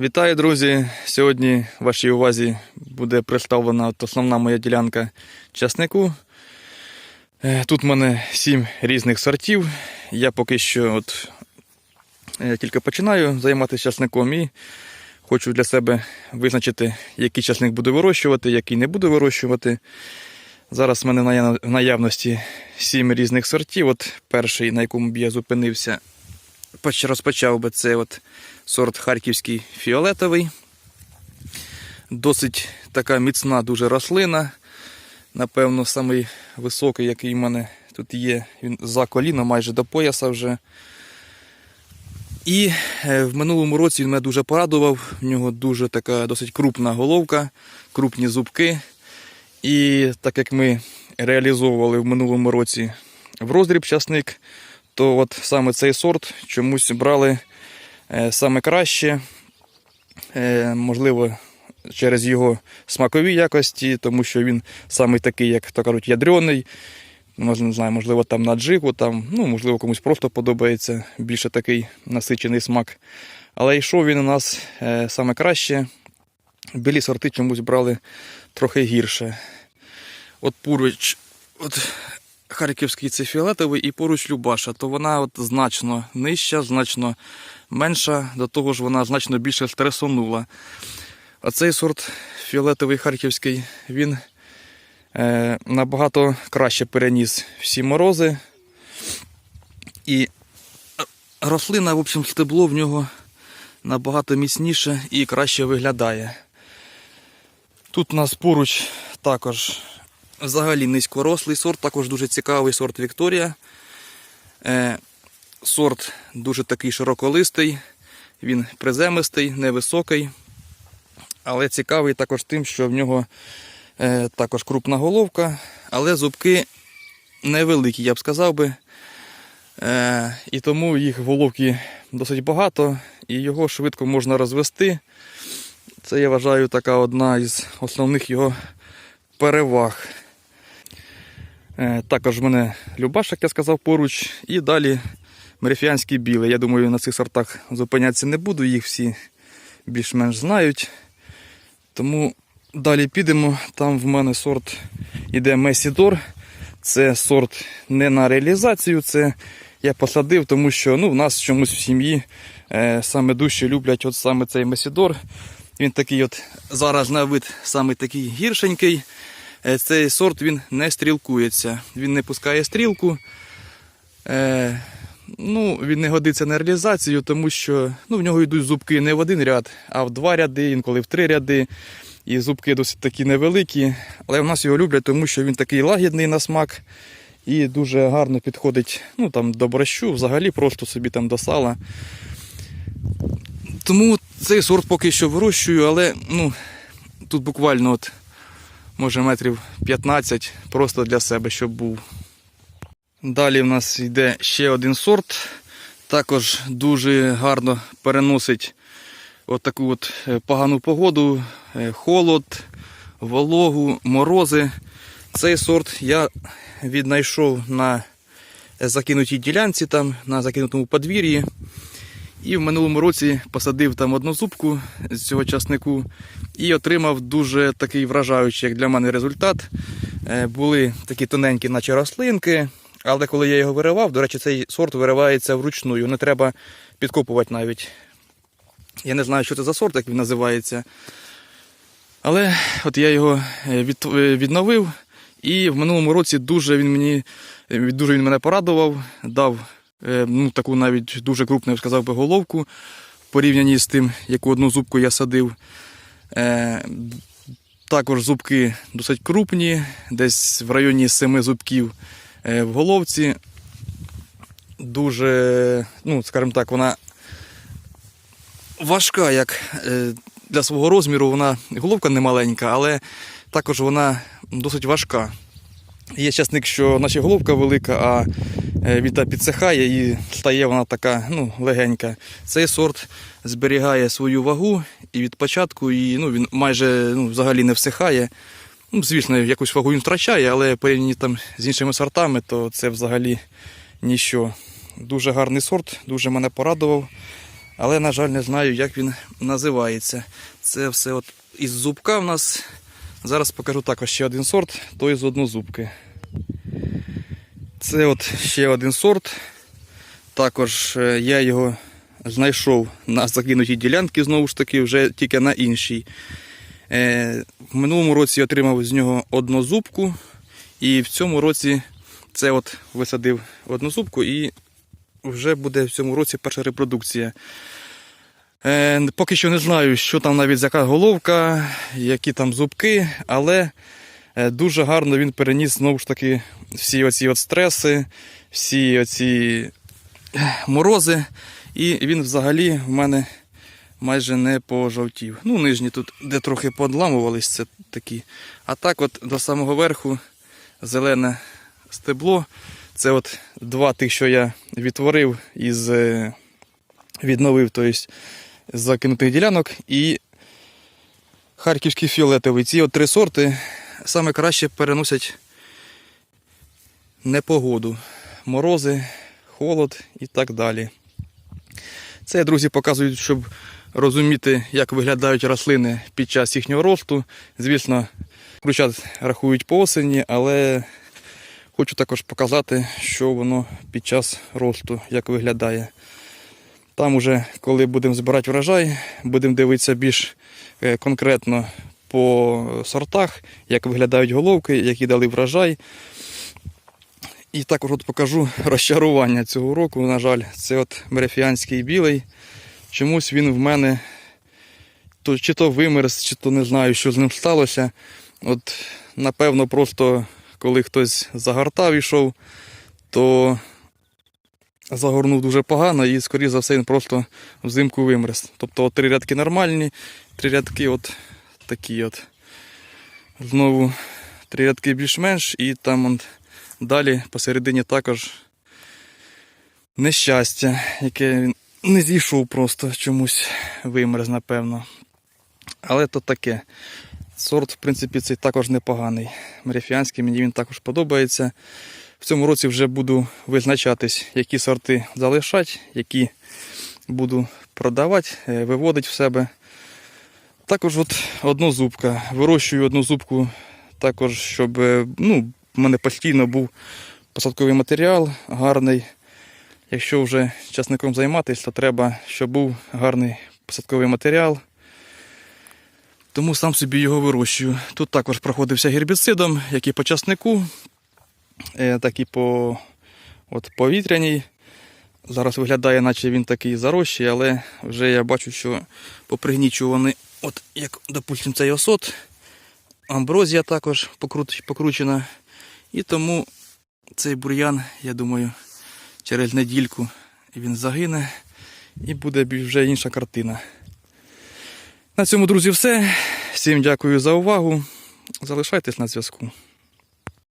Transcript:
Вітаю, друзі! Сьогодні вашій увазі буде представлена основна моя ділянка часнику. Е, Тут в мене сім різних сортів. Я поки що от, е, тільки починаю займатися часником і хочу для себе визначити, який часник буду вирощувати, який не буду вирощувати. Зараз в мене в наявності сім різних сортів. От перший, на якому б я зупинився, розпочав би це от сорт харківський фіолетовий. Досить така міцна дуже рослина. Напевно, самий високий, який в мене тут є, він за коліно, майже до пояса вже. І е, в минулому році він мене дуже порадував. В нього дуже така досить крупна головка, крупні зубки. І так як ми реалізовували в минулому році в роздріб часник, то от саме цей сорт чомусь брали саме краще. Е, Можливо, через його смакові якості, тому що він саме такий, як то кажуть, ядрений. Не знаю, можливо, там на джигу, там, ну, можливо, комусь просто подобається більше такий насичений смак. Але йшов він у нас е, саме краще. Білі сорти чомусь брали трохи гірше. От поруч, от харківський це фіолетовий і поруч Любаша, то вона от значно нижча, значно менша, до того ж вона значно більше стресонула. А цей сорт фіолетовий харківський, він е, набагато краще переніс всі морози. І рослина, в общем, стебло в нього набагато міцніше і краще виглядає. Тут у нас поруч також взагалі низькорослий сорт, також дуже цікавий сорт Вікторія. Е, сорт дуже такий широколистий, він приземистий, невисокий, але цікавий також тим, що в нього е, також крупна головка, але зубки невеликі, я б сказав би. Е, і тому їх головки досить багато, і його швидко можна розвести. Це я вважаю така одна із основних його переваг. Е, Також в мене Любаш, як я сказав, поруч. І далі мерифіанський білий. Я думаю, на цих сортах зупинятися не буду, їх всі більш-менш знають. Тому далі підемо. Там в мене сорт іде Месідор. Це сорт не на реалізацію, це я посадив, тому що ну, в нас чомусь в сім'ї е, саме дужче люблять от саме цей Месідор. Він такий от зараз на вид саме такий гіршенький. Е, Цей сорт він не стрілкується. Він не пускає стрілку. Е, ну, він не годиться на реалізацію, тому що ну, в нього йдуть зубки не в один ряд, а в два ряди, інколи в три ряди. І зубки досить такі невеликі. Але в нас його люблять, тому що він такий лагідний на смак і дуже гарно підходить ну, там, до борщу, взагалі просто собі там до сала. Тому цей сорт поки що вирощую, але ну, тут буквально от, може метрів 15 просто для себе, щоб був. Далі в нас йде ще один сорт. Також дуже гарно переносить от таку от е, погану погоду, е, холод, вологу, морози. Цей сорт я віднайшов на закинутій ділянці, там, на закинутому подвір'ї. І в минулому році посадив там одну зубку з цього часнику і отримав дуже такий вражаючий, як для мене, результат. Е, Були такі тоненькі, наче рослинки, але коли я його виривав, до речі, цей сорт виривається вручну, не треба підкопувати навіть. Я не знаю, що це за сорт, як він називається. Але от я його е, е, відновив, і в минулому році дуже він мені дуже він мене порадував, дав ну, таку навіть дуже крупну, я б сказав би, головку в порівнянні з тим, яку одну зубку я садив. Е, також зубки досить крупні, десь в районі 7 зубків е, в головці. Дуже, ну, скажімо так, вона важка, як е, для свого розміру, вона головка не маленька, але також вона досить важка. Є часник, що наче головка велика, а е, відта підсихає і стає вона така ну, легенька. Цей сорт зберігає свою вагу і від початку і, ну, він майже ну, взагалі не всихає. Ну, звісно, якусь вагу він втрачає, але порівняно там з іншими сортами, то це взагалі ніщо. Дуже гарний сорт, дуже мене порадував. Але, на жаль, не знаю, як він називається. Це все от із зубка в нас. Зараз покажу також ще один сорт, той з однозубки. Це от ще один сорт. Також е, я його знайшов на закинутій ділянці, знову ж таки, вже тільки на іншій. Е, В минулому році я отримав з нього однозубку, і в цьому році це от висадив однозубку, і вже буде в цьому році перша репродукція. Е, Поки що не знаю, що там навіть яка головка, які там зубки, але дуже гарно він переніс знову ж таки всі оці от стреси, всі оці е, морози. І він взагалі в мене майже не пожовтів. Ну, нижні тут, де трохи подламувались, це такі. А так, от до самого верху зелене стебло. Це от два тих, що я відтворив із е, відновив, тобто закинутих ділянок. І харківський фіолетовий. Ці от три сорти саме краще переносять непогоду, морози, холод і так далі. Це, друзі, показую, щоб розуміти, як виглядають рослини під час їхнього росту. Звісно, ключат рахують по осені, але хочу також показати, що воно під час росту, як виглядає. Там уже, коли будемо збирати врожай, будемо дивитися більш е, конкретно по сортах, як виглядають головки, які дали врожай. І також от покажу розчарування цього року. На жаль, це от мерефіанський білий. Чомусь він в мене то, чи то вимерз, чи то не знаю, що з ним сталося. От, напевно, просто коли хтось загортав ішов, то загорнув дуже погано і, скоріше за все, він просто взимку вимерз. Тобто от три рядки нормальні, три рядки от такі от. Знову три рядки більш-менш, і там он, далі посередині також нещастя, яке він не зійшов просто чомусь вимерз, напевно. Але то таке. Сорт, в принципі, цей також непоганий. Мерефіанський мені він також подобається. В цьому році вже буду визначатись, які сорти залишати, які буду продавати, е, виводити в себе. Також от однозубка. Вирощую одну зубку також, щоб е, ну, в мене постійно був посадковий матеріал гарний. Якщо вже часником займатися, то треба, щоб був гарний посадковий матеріал. Тому сам собі його вирощую. Тут також проходився гербіцидом, як і по часнику, е, так і по от, повітряній. Зараз виглядає, наче він такий зарощий, але вже я бачу, що попригнічуваний, от як, допустимо, цей осот, амброзія також покручена. І тому цей бур'ян, я думаю, через недільку він загине і буде вже інша картина. На цьому, друзі, все. Всім дякую за увагу. Залишайтесь на зв'язку.